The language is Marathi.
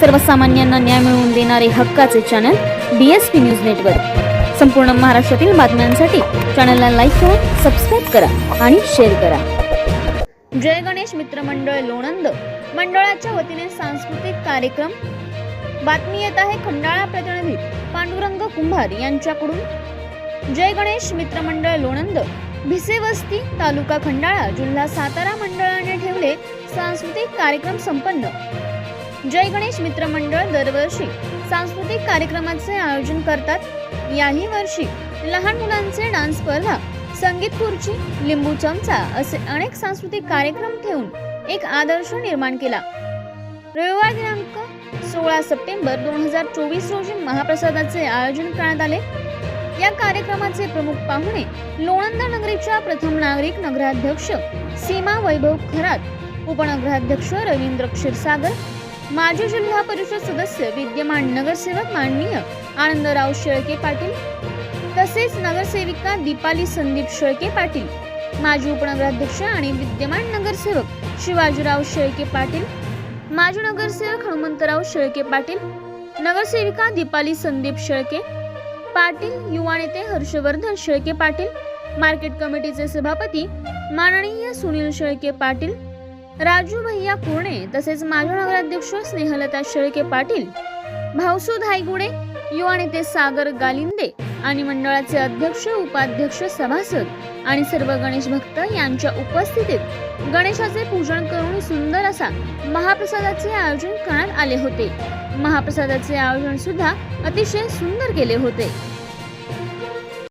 सर्वसामान्यांना न्याय मिळवून देणारे हक्काचे channel B S P news network संपूर्ण महाराष्ट्रातील बातम्यांसाठी चॅनलला लाईक करा सबस्क्राईब करा आणि शेअर करा. जय गणेश मित्रमंडळ लोणंद. मंडळाच्या वतीने सांस्कृतिक कार्यक्रम. बातमी येत आहे खंडाळा प्रतिनिधी पांडुरंग कुंभार यांच्याकडून. जय गणेश मित्रमंडळ लोणंद. भिसेवस्ती तालुका खंडाळा जिल्हा सातारा मंडळाने ठेवले सांस्कृतिक कार्यक्रम संपन्न. जय गणेश मित्रमंडळ दरवर्षी सांस्कृतिक कार्यक्रमाचे आयोजन करतात. याही वर्षी लहान मुलांचे डान्स स्पर्धा संगीत खुर्ची लिंबू चमचा असे अनेक सांस्कृतिक कार्यक्रम ठेवून एक आदर्श निर्माण केला. रविवार दिनांक सोळा सप्टेंबर दोन हजार चोवीस रोजी महाप्रसादाचे आयोजन करण्यात आले. या कार्यक्रमाचे प्रमुख पाहुणे लोणंदा नगरीच्या प्रथम नागरिक नगराध्यक्ष सीमा वैभव खरात उपनगराध्यक्ष रवींद्र क्षीरसागर माजी जिल्हा परिषद सदस्य विद्यमान नगरसेवक माननीय आनंदराव शेळके पाटील तसेच नगरसेविका दीपाली संदीप शेळके पाटील माजी उपनगराध्यक्ष आणि विद्यमान नगरसेवक शिवाजीराव शेळके पाटील माजी नगरसेवक हनुमंतराव शेळके पाटील नगरसेविका दीपाली संदीप शेळके पाटील युवा नेते हर्षवर्धन शेळके पाटील मार्केट कमिटीचे सभापती माननीय सुनील शेळके पाटील राजू भैया कुर्णे तसेच माजी नगराध्यक्ष स्नेहलता शेळके पाटील भाऊसू धायगुडे युवा नेते सागर गालिंदे आणि मंडळाचे अध्यक्ष उपाध्यक्ष सभासद आणि सर्व गणेश भक्त यांच्या उपस्थितीत गणेशाचे पूजन करून सुंदर असा महाप्रसादाचे आयोजन करण्यात आले होते. महाप्रसादाचे आयोजन सुद्धा अतिशय सुंदर केले होते.